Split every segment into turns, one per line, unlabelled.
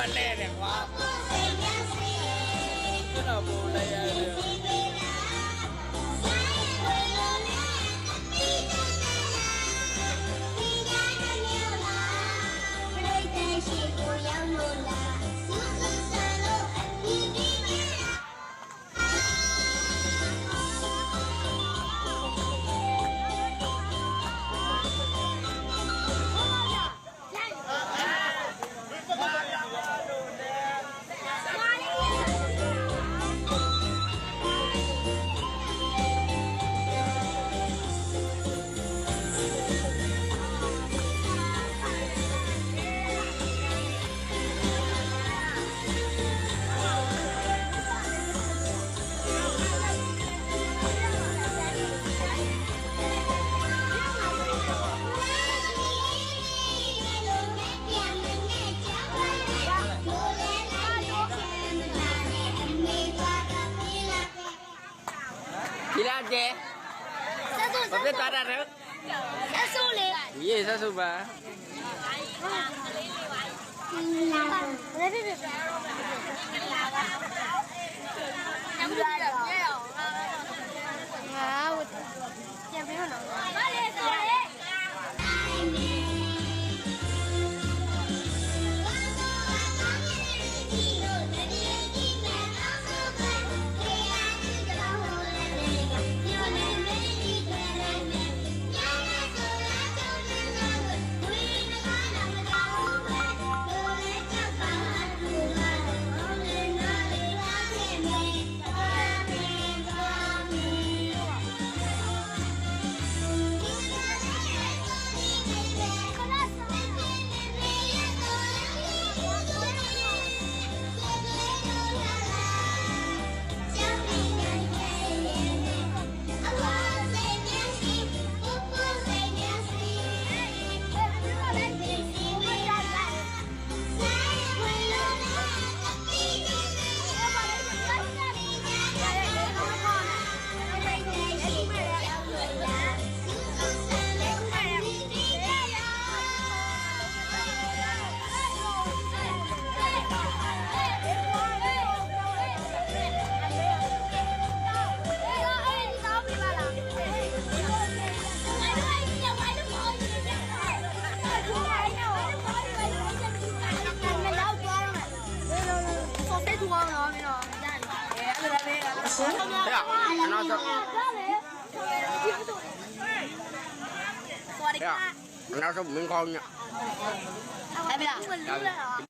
မလဲတယ်ကွာကျွန်တော်ဘူးလဲရတယ် ဘာဖြစ်သွားတာလဲရေးဆက်စုပါဟဲ့ အနောက်ဆုံးဟဲ့အနောက်ဆုံးမ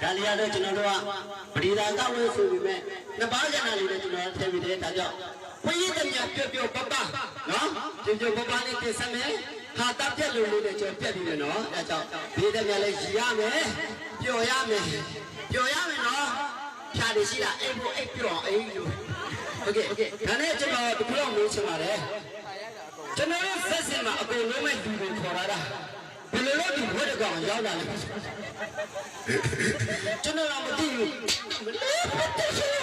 ဒါလီယာတော့ကျွန်တော်တို့ကပရိဒါကလို့ဆိုပေမဲ့နှစ်ပါးကဏ္ဍလေးနဲ့ကျွန်တော်ထည့်ပြီးတယ်ဒါကြောင့်ခွင့်ရတဲ့မြတ်ပြပြပပနော်ပြပြပပနဲ့ပြင်ဆက်မယ်ခါတပြက်လို့လို့နဲ့ကျွန်တော်ပြက်ပြီးတယ်နော်အဲကြောင့်ဘေးတဲ့မြတ်လည်းရည်ရမယ်ပျော်ရမယ်ပျော်ရမယ်နော်ဖြာတယ်ရှိလားအိမ်ဖို့အိမ်ပျော်အောင်အိမ်လို့ โอเคโอเคဒါနဲ့ကျွန်တော်ဒီလိုမျိုးချင်ပါတယ်ကျွန်တော်ရဲ့ဆက်စင်မှာအကုန်လုံးမဲ့လူတွေခေါ်လာတာဘယ်လိုလုပ်ဒီဘုရားကောင်ရောက်လာလဲကျွန်တော်တော့မသိဘူးမလေးပတ်တယ်ဘုရ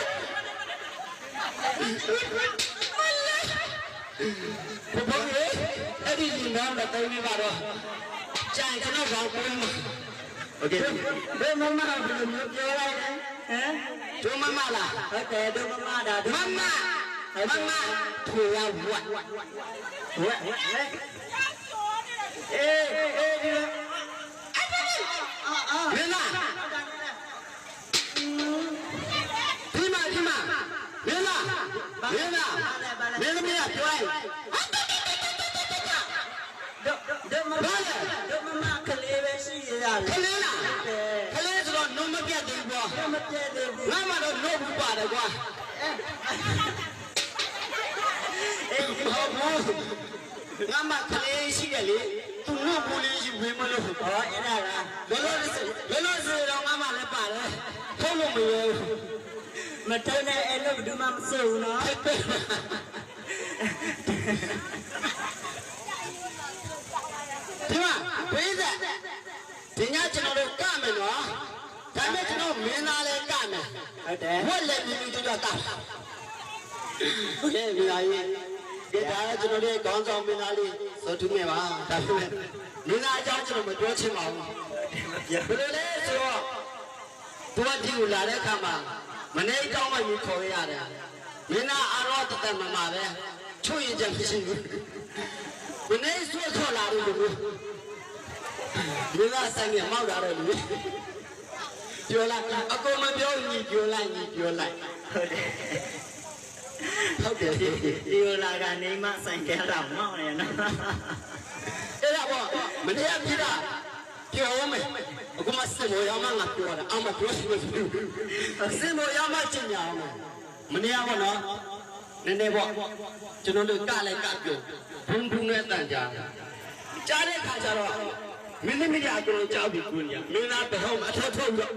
ားရေအဲ့ဒီညီမောင်တော့တိုင်နေပါတော့ကြိုင်ကျွန်တော်ကောင်ပေါ်မှာโอเคဘယ်မမဘယ်လိုမျိုးပြောလိုက်လဲဟမ် ် ဒုမမလားဟုတ်တယ်ဒုမမဒါမမမမထွေရဝတ်ဝတ်ဝတ်အေးအေးဒီအာမင်းလားဒီမှာဒီမှာမင်းလားမင်းလားမင်းသမီးကပြောရင်
မှတော့
နှုတ်ဘူး
ပါ
တယ်ကွာအေးဟုတ်ဘူးငါမှခလေးရှိတယ်လေသူနှုတ်ဘူးလေးရှိဝေးမလို့
ဟောအဲ့ဒါလား
ဘယ်လိုလဲဘယ်လိုဆိုတော့ငါမှလည်းပါတယ်ထုတ်လို့မရဘူး
မထုံးနဲ့အဲ့လိုဘူးမှမစိုးဘူးနော်
ဒီမှာဘေးဆက်ဒီညကျွန်တော်တို့ကမယ်နော် ဒါနဲ့ကျွန်တော်မင်းသားလဲကမယ်
ဟုတ်တယ်
ဝက်လက်ပြီးပြီးတော့တာဟုတ်ကဲ့မိသားကြီးဒီဒါကကျွန်တော်တို့ခေါင်းဆောင်မင်းသားလေးဇော်ထူးမြပါဒါပေမဲ့မင်းသားအကြောင်းကျွန်တော်မပြောချင်ပါဘူးဘယ်လိုလဲဆိုတော့သူကဒီကိုလာတဲ့အခါမှာမနေ့ကောင်းမှယူခေါ်ရတယ်မင်းသားအာရောတသက်မမှာပဲချွတ်ရင်ချက်မရှိဘူးမနေ့ဆွတ်ထွက်လာတယ်လို့မင်းသားဆိုင်ကမောက်လာတယ်လို့ ပြောလိုက်အကုန်မပြောညီပြောလိုက်ညီပြောလိုက်ဟုတ်တယ်
ဒီလိုလာကနေမှဆိုင်ကြတာမောင်းနေနော်
အဲ့ဒါပေါ့မတရားပြတာပြောမယ်အခုမှစင်မောရမငါပြောတာအမပြောရှိမရှိစင်မောရမကျင်ညာအောင်မနေရပါတော့နည်းနည်းပေါ့ကျွန်တော်တို့ကလည်းကပြောဘုံဘုံနဲ့တန်ကြကြားတဲ့ခါကျတော့ မင်းသမီးကအကုန်ကြောက်ပြီးကွညာမင်းသားတဟုံအထက်ထုတ်တော့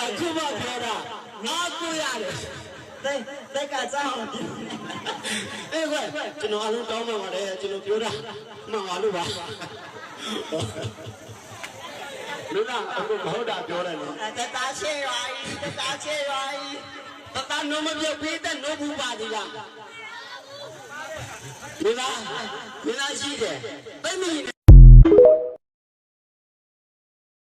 အခုမှပြောတာငါကိုရတယ်
တဲ့တဲ့ကကြောင်း
အေးကွကျွန်တော်အလုံးတောင်းမှပါတယ်ကျွန်တော်ပြောတာမှန်ပါလို့ပါလူနာအခုမဟုတ်တာပြောတယ်နော်
တတာချေရွာကြီးတတာချေရွာကြီး
တတနုံမပြပေးတဲ့နိုးဘူးပါဒီလား လူနာလူနာရှိတယ်တိတ်မီ